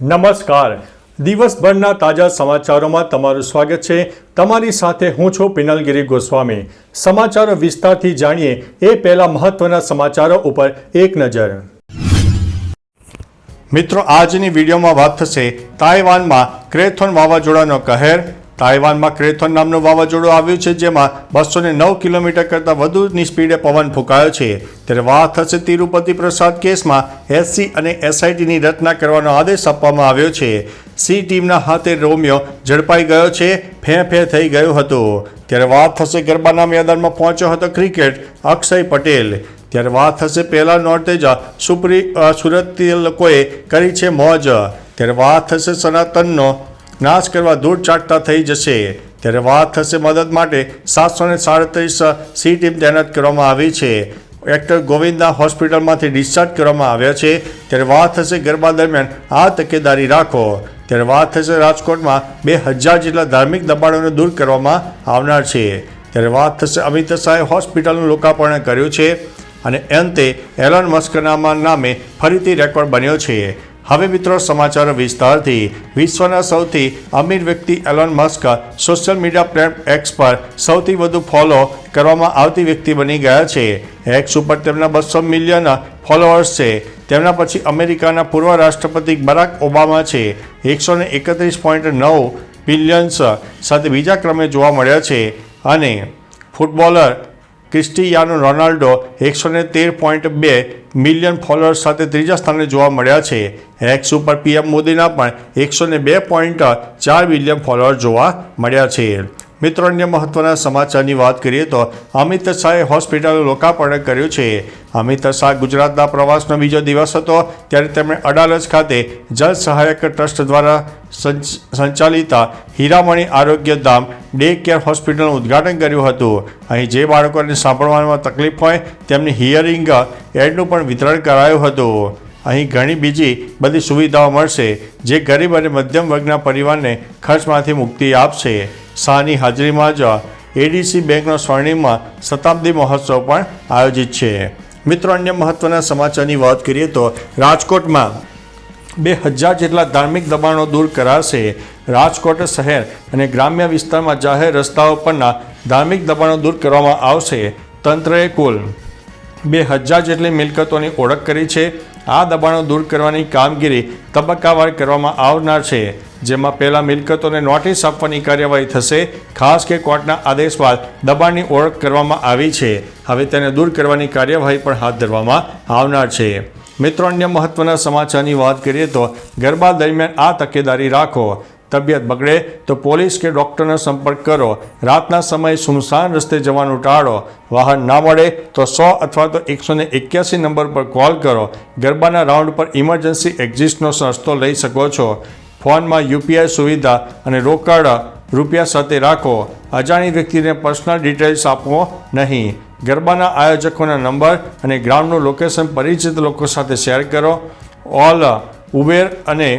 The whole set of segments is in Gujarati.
નમસ્કાર. દિવસભરના તાજા સમાચારોમાં તમારું સ્વાગત છે. તમારી સાથે હું છું પિનલગીરી ગોસ્વામી. સમાચારો વિસ્તારથી જાણીએ એ પહેલા મહત્વના સમાચારો ઉપર એક નજર. મિત્રો, આજની વિડીયોમાં વાત થશે તાઇવાનમાં ક્રેથોન વાવાઝોડાનો કહેર તાઇવાનમાં ક્રેથોન નામનું વાવાઝોડું આવ્યું છે, જેમાં બસો નવ કિલોમીટર કરતાં વધુની સ્પીડે પવન ફૂંકાયો છે. ત્યારે વાત થશે તિરુપતિ પ્રસાદ કેસમાં એસસી અને એસઆઈટીની રચના કરવાનો આદેશ આપવામાં આવ્યો છે. સી ટીમના હાથે રોમિયો ઝડપાઈ ગયો છે ફે ફે થઈ ગયો હતો. ત્યારે વાત થશે ગરબાના મેદાનમાં પહોંચ્યો હતો ક્રિકેટ અક્ષય પટેલ. ત્યારે વાત થશે પહેલા નોર્તે જ સુપ્રી સુરતી લોકોએ કરી છે મોજ. ત્યારે વાત થશે સનાતનનો નાશ કરવા દૂર ચાટતા થઈ જશે. ત્યારે વાત થશે મદદ માટે સાતસો ને સાડત્રીસ સી ટીમ તૈનાત કરવામાં આવી છે. એક્ટર ગોવિંદા હોસ્પિટલમાંથી ડિસ્ચાર્જ કરવામાં આવ્યા છે. ત્યારે વાત થશે ગરબા દરમિયાન આ તકેદારી રાખો. ત્યારે વાત થશે રાજકોટમાં બે હજાર જેટલા ધાર્મિક દબાણોને દૂર કરવામાં આવનાર છે. ત્યારે વાત થશે અમિત શાહે હોસ્પિટલનું લોકાર્પણ કર્યું છે. અને અંતે એલન મસ્કના નામે ફરીથી રેકોર્ડ બન્યો છે. હવે મિત્રો સમાચારો વિસ્તારથી વિશ્વના સૌથી અમીર વ્યક્તિ Elon Musk social media platform X પર સૌથી વધુ ફોલો કરવામાં આવતી વ્યક્તિ બની ગયા છે. એક્સ ઉપર તેમના બસો મિલિયન ફોલોઅર્સ છે. તેમના પછી અમેરિકાના પૂર્વ રાષ્ટ્રપતિ બરાક ઓબામા છે. એકસો ને એકત્રીસ પોઈન્ટ નવ બિલિયન્સ સાથે બીજા ક્રમે જોવા મળ્યા છે. અને ફૂટબોલર ક્રિસ્ટિયાનો રોનાલ્ડો એકસો ને તેર પોઈન્ટ બે મિલિયન ફોલોઅર્સ સાથે ત્રીજા સ્થાને જોવા મળ્યા છે. એક્સ ઉપર પીએમ મોદીના પણ એકસો ને બે પોઈન્ટ ચાર મિલિયન ફોલોઅર્સ જોવા મળ્યા છે. મિત્રો, અન્ય મહત્વના સમાચારની વાત કરીએ તો અમિત શાહે હોસ્પિટલનું લોકાર્પણ કર્યું છે. અમિત શાહ ગુજરાતના પ્રવાસનો બીજો દિવસ હતો, ત્યારે તેમણે અડાલજ ખાતે જલ સહાયક ટ્રસ્ટ દ્વારા સંચ- સંચાલિત હીરામણી આરોગ્ય ધામ ડે કેર હોસ્પિટલનું ઉદ્ઘાટન કર્યું હતું. અહીં જે બાળકોને સાંભળવામાં તકલીફ હોય, તેમની હિયરિંગ એડનું પણ વિતરણ કરાયું હતું. અહીં ઘણી બીજી બધી સુવિધાઓ મળશે, જે ગરીબ અને મધ્યમ વર્ગના પરિવારને ખર્ચમાંથી મુક્તિ આપશે. શાહની હાજરીમાં જ એડીસી બેંકનો સ્વર્ણિમમાં શતાબ્દી મહોત્સવ પણ આયોજિત છે. મિત્રો, અન્ય મહત્વના સમાચારની વાત કરીએ તો રાજકોટમાં બે હજાર જેટલા ધાર્મિક દબાણો દૂર કરાશે. રાજકોટ શહેર અને ગ્રામ્ય વિસ્તારમાં જાહેર રસ્તાઓ પરના ધાર્મિક દબાણો દૂર કરવામાં આવશે. તંત્રએ કુલ બે હજાર જેટલી મિલકતોની ઓળખ કરી છે. આ દબાણો દૂર કરવાની કામગીરી તબક્કાવાર કરવામાં આવનાર છે. જેમાં પહેલાં મિલકતોને નોટિસ આપવાની કાર્યવાહી થશે, ખાસ કે કોર્ટના આદેશ બાદ દબાણની ઓળખ કરવામાં આવી છે. હવે તેને દૂર કરવાની કાર્યવાહી પણ હાથ ધરવામાં આવનાર છે. મિત્રો, અન્ય મહત્વના સમાચારની વાત કરીએ તો ગરબા દરમિયાન આ તકેદારી રાખો. તબિયત બગડે તો પોલીસ કે ડૉક્ટરનો સંપર્ક કરો. રાતના સમયે સુમસાન રસ્તે જવાનું ટાળો. વાહન ના મળે તો સો અથવા તો એકસો ને એક્યાસી નંબર પર કોલ કરો. ગરબાના રાઉન્ડ પર ઇમરજન્સી એક્ઝિસ્ટનો રસ્તો લઈ શકો છો. ફોનમાં યુપીઆઈ સુવિધા અને રોકડ રૂપિયા સાથે રાખો. અજાણી વ્યક્તિને પર્સનલ ડિટેલ્સ આપવો નહીં. ગરબાના આયોજકોના નંબર અને ગ્રાઉન્ડનું લોકેશન પરિચિત લોકો સાથે શેર કરો. ઓલ ઉબેર અને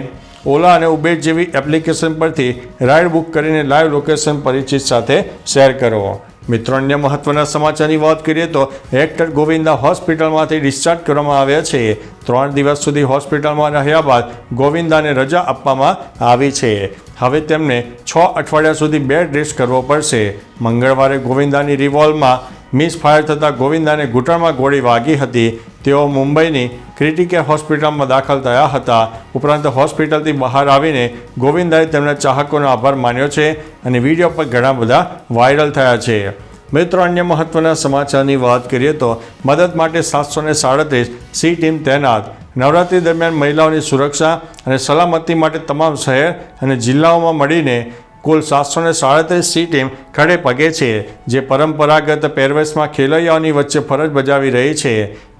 ઓલા અને ઉબેર જેવી એપ્લિકેશન પરથી રાઇડ બુક કરીને લાઈવ લોકેશન પરિચિત સાથે શેર કરો. મિત્રો, અન્ય મહત્વના સમાચારની વાત કરીએ તો એક્ટર ગોવિંદા હોસ્પિટલમાંથી ડિસ્ચાર્જ કરવામાં આવ્યા છે. ત્રણ દિવસ સુધી હોસ્પિટલમાં રહ્યા બાદ ગોવિંદાને રજા આપવામાં આવી છે. હવે તેમને છ અઠવાડિયા સુધી બેડ રેસ્ટ કરવો પડશે. મંગળવારે ગોવિંદાની રિવોલ્વમાં મિસ ફાયર થતાં ગોવિંદાને ઘૂંટણમાં ગોળી વાગી હતી. તેઓ મુંબઈની ક્રિટિકેર હોસ્પિટલમાં દાખલ થયા હતા. ઉપરાંત હોસ્પિટલથી બહાર આવીને ગોવિંદાએ તેમના ચાહકોનો આભાર માન્યો છે અને વીડિયો પર ઘણા બધા વાયરલ થયા છે. મિત્રો, અન્ય મહત્વના સમાચારની વાત કરીએ તો મદદ માટે સાતસો ને સાડત્રીસ સી ટીમ તૈનાત. નવરાત્રી દરમિયાન મહિલાઓની સુરક્ષા અને સલામતી માટે તમામ શહેર અને જિલ્લાઓમાં મળીને કુલ સાતસો ને સાડત્રીસ સી ટીમ ખડે પગે છે. જે પરંપરાગત પહેરવેશમાં ખેલૈયાઓની વચ્ચે ફરજ બજાવી રહી છે.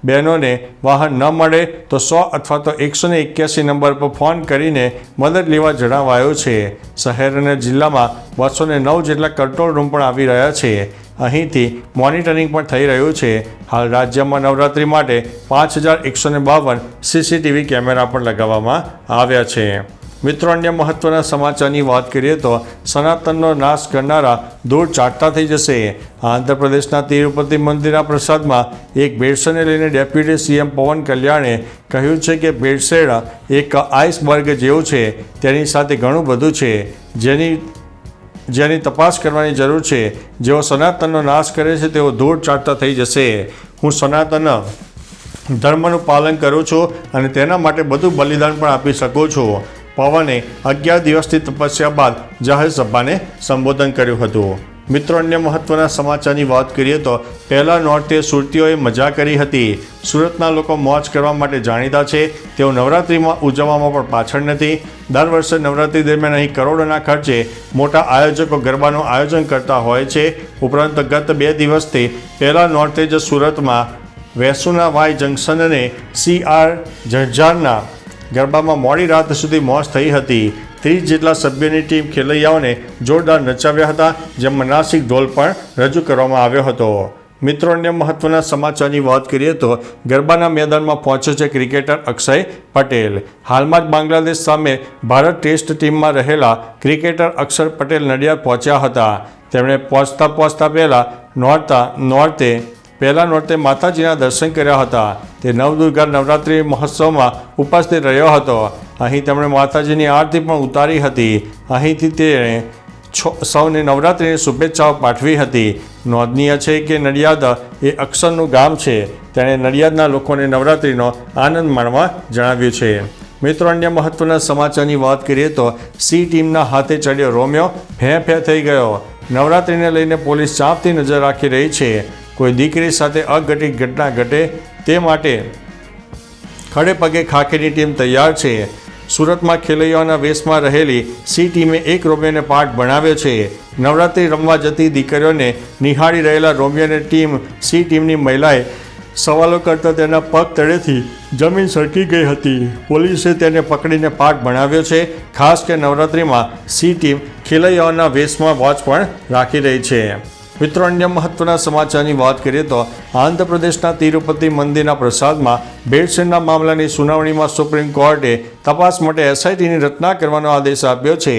બહેનોને વાહન ન મળે તો સો અથવા તો એકસો ને એક્યાસી નંબર પર ફોન કરીને મદદ લેવા જણાવાયું છે. શહેર અને જિલ્લામાં બસો ને નવ જેટલા કંટ્રોલ રૂમ પણ આવી રહ્યા છે. અહીંથી મોનિટરિંગ પણ થઈ રહ્યું છે. હાલ રાજ્યમાં નવરાત્રિ માટે પાંચ હજાર એકસો ને બાવન સીસીટીવી કેમેરા પણ લગાવવામાં આવ્યા છે. મિત્રો, અન્ય મહત્વના સમાચારની વાત કરીએ તો સનાતનનો નાશ કરનારા દૂર ચાટતા થઈ જશે. આંધ્રપ્રદેશના તિરુપતિ મંદિરના પ્રસાદમાં એક ભેળસેળને લઈને ડેપ્યુટી સીએમ પવન કલ્યાણે કહ્યું છે કે ભેળસેળ એક આઈસબર્ગ જેવું છે, તેની સાથે ઘણું બધું છે. જેની જેની તપાસ કરવાની જરૂર છે. જેઓ સનાતનનો નાશ કરે છે, તેઓ દૂર ચાટતા થઈ જશે. હું સનાતન ધર્મનું પાલન કરું છું અને તેના માટે બધું બલિદાન પણ આપી શકું છું. પવને અગિયાર દિવસની તપસ્યા બાદ જાહેર સભાને સંબોધન કર્યું હતું. મિત્રો, અન્ય મહત્વના સમાચારની વાત કરીએ તો પહેલા નોર્તે સુરતીઓએ મજા કરી હતી. સુરતના લોકો મોજ કરવા માટે જાણીતા છે, તેઓ નવરાત્રિમાં ઉજવવામાં પણ પાછળ નથી. દર વર્ષે નવરાત્રિ દરમિયાન અહીં કરોડોના ખર્ચે મોટા આયોજકો ગરબાનું આયોજન કરતા હોય છે. ઉપરાંત ગત બે દિવસથી પહેલા નોર્તે જ સુરતમાં વેસુના વાય જંકશન અને સી આર જંજારના ગરબામાં મોડી રાત સુધી મોજ થઈ હતી. ત્રીસ જેટલા સભ્યોની ટીમ ખેલૈયાઓને જોરદાર નચાવ્યા હતા, જેમાં નાસિક ઢોલ પણ રજૂ કરવામાં આવ્યો હતો. મિત્રો, અન્ય મહત્વના સમાચારની વાત કરીએ તો ગરબાના મેદાનમાં પહોંચ્યો છે ક્રિકેટર અક્ષય પટેલ. હાલમાં જ બાંગ્લાદેશ સામે ભારત ટેસ્ટ ટીમમાં રહેલા ક્રિકેટર અક્ષર પટેલ નડિયાદ પહોંચ્યા હતા. તેમણે પહોંચતા પહોંચતા પહેલાં નોરતા નોરતે પહેલા નોરતે માતાજીના દર્શન કર્યા હતા. તે નવદુર્ગા નવરાત્રિ મહોત્સવમાં ઉપસ્થિત રહ્યો હતો. અહીં તેમણે માતાજીની આરતી પણ ઉતારી હતી. અહીંથી તેણે સૌને નવરાત્રિની શુભેચ્છાઓ પાઠવી હતી. નોંધનીય છે કે નડિયાદ એ અક્ષરનું ગામ છે. તેણે નડિયાદના લોકોને નવરાત્રિનો આનંદ માણવા જણાવ્યું છે. મિત્રો, અન્ય મહત્વના સમાચારની વાત કરીએ તો સી ટીમના હાથે ચડ્યો રોમિયો ફે ફે થઈ ગયો. નવરાત્રિને લઈને પોલીસ ચાંપતી નજર રાખી રહી છે. કોઈ દીકરી સાથે અઘટિત ઘટના ઘટે તે માટે ખડે પગે ખાખીની ટીમ તૈયાર છે. સુરતમાં ખેલૈયાઓના વેશમાં રહેલી સી ટીમે એક રોમિયોને પાઠ ભણાવ્યો છે. નવરાત્રિ રમવા જતી દીકરીઓને નિહાળી રહેલા રોમિયોને ટીમ સી ટીમની મહિલાએ સવાલો કરતા તેના પગ તળેથી જમીન સરકી ગઈ હતી. પોલીસે તેને પકડીને પાઠ ભણાવ્યો છે. ખાસ કે નવરાત્રિમાં સી ટીમ ખેલૈયાઓના વેશમાં વોચ પણ રાખી રહી છે. મિત્રો, અન્ય મહત્વના સમાચારની વાત કરીએ તો આંધ્રપ્રદેશના તિરુપતિ મંદિરના પ્રસાદમાં ભેળસેળના મામલાની સુનાવણીમાં સુપ્રીમ કોર્ટે તપાસ માટે એસઆઈટીની રચના કરવાનો આદેશ આપ્યો છે.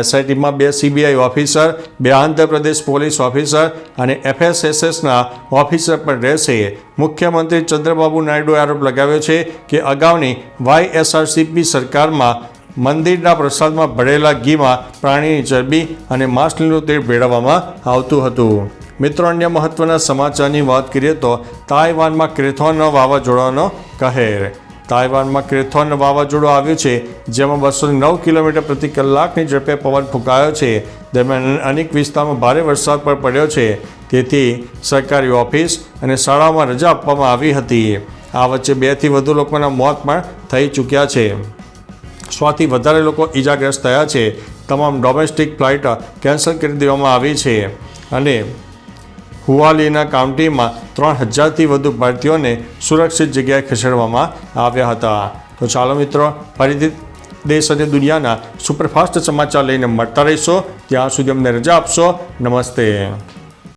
એસઆઈટીમાં બે સીબીઆઈ ઓફિસર, બે આંધ્રપ્રદેશ પોલીસ ઓફિસર અને એફએસએસએસના ઓફિસર પણ રહેશે. મુખ્યમંત્રી ચંદ્રબાબુ નાયડુએ આરોપ લગાવ્યો છે કે અગાઉની વાયએસઆરસીપી સરકારમાં મંદિરના પ્રસાદમાં ભળેલા ઘીમાં પ્રાણીની ચરબી અને માછલીનું તેલ ભેળવવામાં આવતું હતું. મિત્રો, અન્ય મહત્વના સમાચારની વાત કરીએ તો તાઇવાનમાં ક્રેથોન વાવાઝોડાનો કહેર. તાઇવાનમાં ક્રેથોન વાવાઝોડું આવ્યું છે, જેમાં બસો નવ કિલોમીટર પ્રતિ કલાકની ઝડપે પવન ફૂંકાયો છે. દરમિયાન અનેક વિસ્તારમાં ભારે વરસાદ પણ પડ્યો છે. તેથી સરકારી ઓફિસ અને શાળાઓમાં રજા આપવામાં આવી હતી. આ વચ્ચે બેથી વધુ લોકોના મોત પણ થઈ ચૂક્યા છે. સોથી વધારે લોકો ઈજાગ્રસ્ત થયા છે. તમામ ડોમેસ્ટિક ફ્લાઇટ કેન્સલ કરી દેવામાં આવી છે. અને હુવાલીના કાઉન્ટીમાં ત્રણ હજારથી વધુ ભારતીયોને સુરક્ષિત જગ્યાએ ખસેડવામાં આવ્યા હતા. તો ચાલો મિત્રો, ફરીથી દેશ અને દુનિયાના સુપરફાસ્ટ સમાચાર લઈને મળતા રહીશો. ત્યાં સુધી અમને રજા આપશો. નમસ્તે.